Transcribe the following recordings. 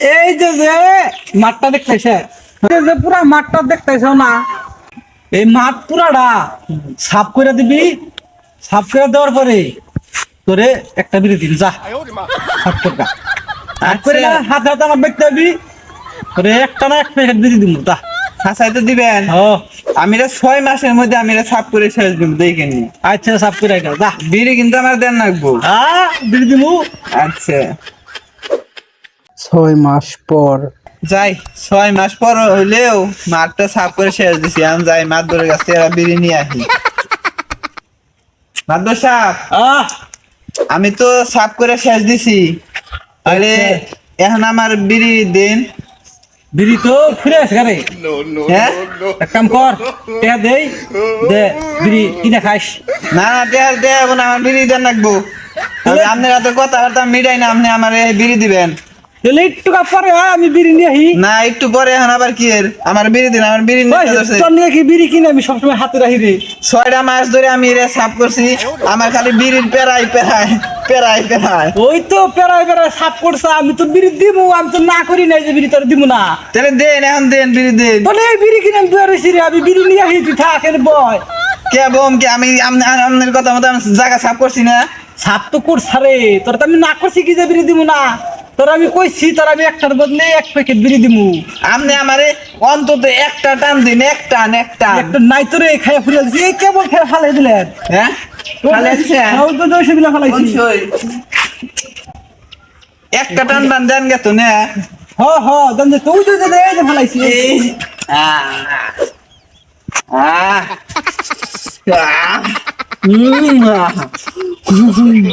এই যে যে মাঠটা দেখতেছে যে পুরা মাঠটা দেখতেছ না? এই মাঠ পুরাটা সাফ করে দিবি সাফ করে দেওয়ার পরে তোরে একটা বিড়ি দিবি যা। সাফ করবা করে না হাতে হাতে আমার দেখতে হবি তোরে একটা না এক প্যাকেট বিড়ি দিব যা। হাসাই তো দিবেন? ও আমি রে ছয় মাসের মধ্যে আমি রে সাফ করে শেষ দিব দেখে নি আচ্ছা সাফ করে যা। বিড়ি কিন্তু আমার দেন লাগবো। হ্যাঁ বিড়ি দিবু। আচ্ছা। ছয় মাস পর। যাই ছয় মাস পর হইলেও মাঠটা সাফ করে শেষ দিছি। আমি যাই মাছ ধরে কাছে এরা বিড়ি নিয়ে আসি। মাদ্র সাপ আমি তো সাফ করে শেষ দিছি। তাহলে এখন আমার বিড়ি দেন। বিড়ি তো ফিরে আসে রে হ্যাঁ? এক কাম কর টেয়া দেই দে বিড়ি কিনে খাইস। না না দেয়ার দেব না আমার বিড়ি দেন রাখব তবে আপনার এত কথাবার্তা মিটাই না আপনি আমার এই বিড়ি দিবেন। তাহলে একটু কাপ পরে আমি বিড়ি নিয়ে আহি। না একটু পরে এখন আবার কি এর? আমার বিড়ি দিন আমার বিড়ি নিতে ধরছে। তোর নিয়ে কি বিড়ি কিনে আমি সবসময় হাতে রাখি রে। ছয়টা মাস ধরে আমি রে সাফ করছি। আমার খালি বিড়ির পেরাই পেরাই পেরাই পেরাই। ওই তো পেরাই পেরাই সাপ করছে আমি তো বিড়ি দিমু আমি তো না করি নাই যে বিড়ি তোর দিমু না। তাহলে দেন এখন দেন বিড়ি দেন। তাহলে এই বিড়ি কিনে আমি দুয়ারে রে আমি বিড়ি নিয়ে আহি তুই থাক বয়। কে বোম কি আমি আপনার কথা মতো জায়গা সাফ করছি না। সাপ তো করছা রে তোর তো আমি না করছি কি যে বিড়ি দিমু না। তোর আমি কইছি তোর আমি একটার বদলে এক প্যাকেট বিড়ি দিমু। আপনি আমারে অন্তত একটা টান দিন এক টান এক টান একটা নাই তোরে খাইয়া ফুরিয়ে দিছি। এই কেবল খেয়ে ফালাই দিলেন। হ্যাঁ? আচ্ছা, তো দোষে বিলা ফালাইছি। একটা টান বান দেন গে তো না। হ হ দেন দে তুই তো দে দে ফালাইছি। এই আহ আহ। আহ উম,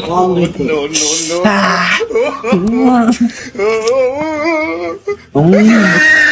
আহ। আহ। উম।